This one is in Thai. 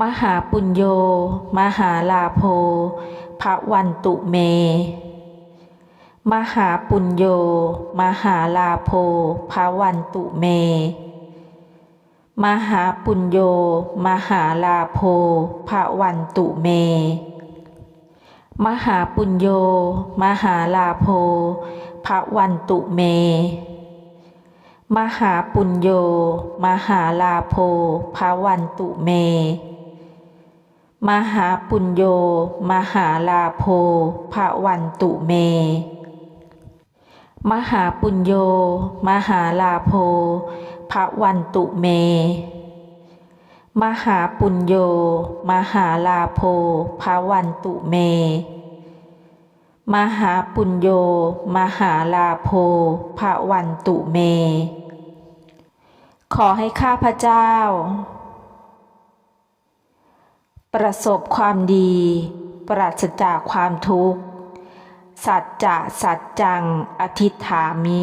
มหาปุญโญมหาลาโภภะวันตุเม มหาปุญโญมหาลาโภภะวันตุเม มหาปุญโญมหาลาโภภะวันตุเม มหาปุญโญมหาลาโภภะวันตุเม มหาปุญโญมหาลาโภภะวันตุเม มหาปุญโญมหาลาโภภะวันตุเม มหาปุญโญมหาลาโภภะวันตุเม มหาปุญโญมหาลาโภภะวันตุเม มหาปุญโญมหาลาโภภะวันตุเม ขอให้ข้าพเจ้า ประสบความดี ปราศจากความทุกข์ สัจจะสัจจัง อธิษฐามิ